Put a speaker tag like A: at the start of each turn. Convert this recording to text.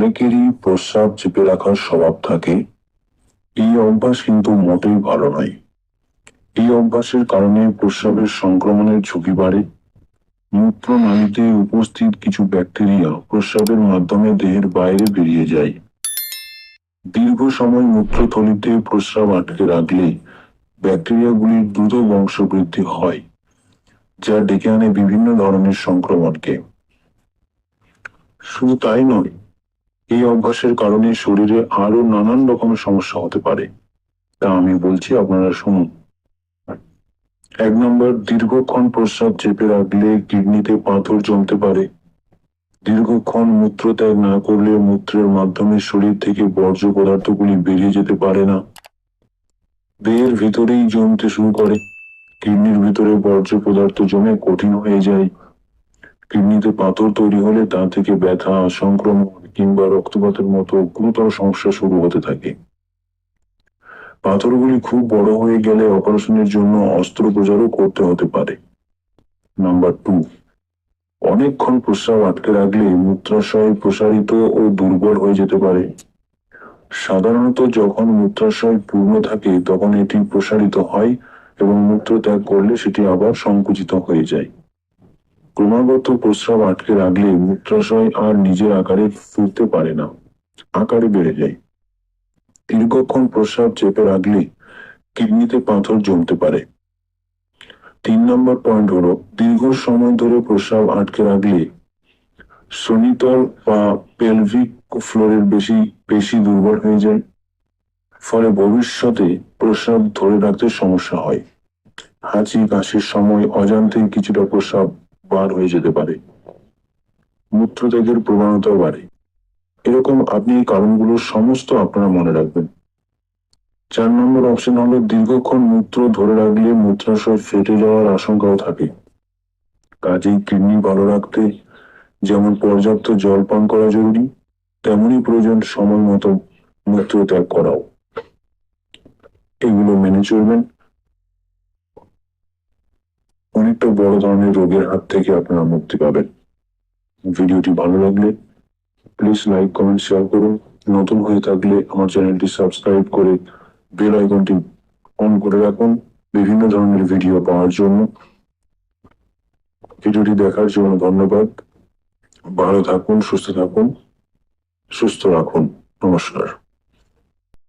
A: অনেকেরই প্রস্রাব চেপে রাখার স্বভাব থাকে। এই অভ্যাস কিন্তু মোটেই ভালো নয়। এই অভ্যাসের কারণে প্রস্রাবের সংক্রমণের ঝুঁকি বাড়ে। মূত্রনালীতে উপস্থিত কিছু ব্যাকটেরিয়া প্রস্রাবের মাধ্যমে দেহের বাইরে বেরিয়ে যায়। দীর্ঘ সময় মূত্রথলিতে প্রস্রাব আটকে রাখলে ব্যাকটেরিয়াগুলির দ্রুত বংশবৃদ্ধি হয়, যা ডেকে আনে বিভিন্ন ধরনের সংক্রমণকে। শুধু তাই নয় এই অভ্যাসের কারণে শরীরে আরও নানান রকমের সমস্যা হতে পারে। তা আমি বলছি, আপনারা শুনুন। এক নম্বর, দীর্ঘক্ষণ প্রস্রাব চেপে রাখলে কিডনিতে পাথর জমতে পারে। দীর্ঘক্ষণ মূত্রত্যাগ না করলে মূত্রের মাধ্যমে শরীর থেকে বর্জ্য পদার্থগুলি বেরিয়ে যেতে পারে না। দেহের ভিতরেই জমতে শুরু করে। কিডনির ভিতরে বর্জ্য পদার্থ জমে কঠিন হয়ে যায়। কিডনিতে পাথর তৈরি হলে তা থেকে ব্যথা, সংক্রমণ কিংবা রক্তপাতের মতো গুরুতর সমস্যা শুরু হতে থাকে। পাথরগুলি খুব বড় হয়ে গেলে অপারেশনের জন্য অস্ত্রোপচারও করতে হতে পারে। নাম্বার টু, অনেকক্ষণ প্রস্রাব আটকে রাখলে মূত্রাশয় প্রসারিত ও দুর্বল হয়ে যেতে পারে। সাধারণত যখন মূত্রাশয় পূর্ণ থাকে, তখন এটি প্রসারিত হয় এবং মূত্র ত্যাগ করলে সেটি আবার সংকুচিত হয়ে যায়। ক্রমাগত প্রস্রাব আটকে রাখলে মূত্রাশয় আর নিজের আকারে ফিরতে পারে না। আকারে বেড়ে যায়। দীর্ঘক্ষণ প্রস্রাব চেপে রাখলে কিডনিতে পাথর জমতে পারে। তিন নম্বর পয়েন্ট হলো, দীর্ঘ সময় ধরে প্রস্রাব আটকে রাখলে সনিতল বা পেলভিক ফ্লোরের বেশি বেশি দুর্বল হয়ে যায়। ফলে ভবিষ্যতে প্রস্রাব ধরে রাখতে সমস্যা হয়। হাঁচি, কাশির সময় অজান্তেই কিছুটা প্রস্রাব বার হয়ে যেতে পারে। মূত্রত্যাগের প্রবণতাও বাড়ে। এরকম আপনি এই কারণগুলো সমস্ত আপনারা মনে রাখবেন। চার নম্বর অপশন হলো দীর্ঘক্ষণ মূত্র ধরে রাখলে মূত্রাশয় ফেটে যাওয়ার আশঙ্কাও থাকে। কাজেই কিডনি ভালো রাখতে যেমন পর্যাপ্ত জল পান করা জরুরি তেমনি প্রয়োজন সময় মতো মূত্র ত্যাগ করাও। এগুলো মেনে চলবেন। অনেকটা বড় ধরনের রোগের হাত থেকে আপনারা মুক্তি পাবেন। ভিডিওটি ভালো লাগলে প্লিজ লাইক কমেন্ট শেয়ার করুন। নতুন হয়ে থাকলে আমার চ্যানেলটি সাবস্ক্রাইব করে বেল আইকনটি অন করে রাখুন। বিভিন্ন ধরনের ভিডিও পাওয়ার জন্য। ভিডিওটি দেখার জন্য ধন্যবাদ। ভালো থাকুন, সুস্থ থাকুন, সুস্থ রাখুন। নমস্কার।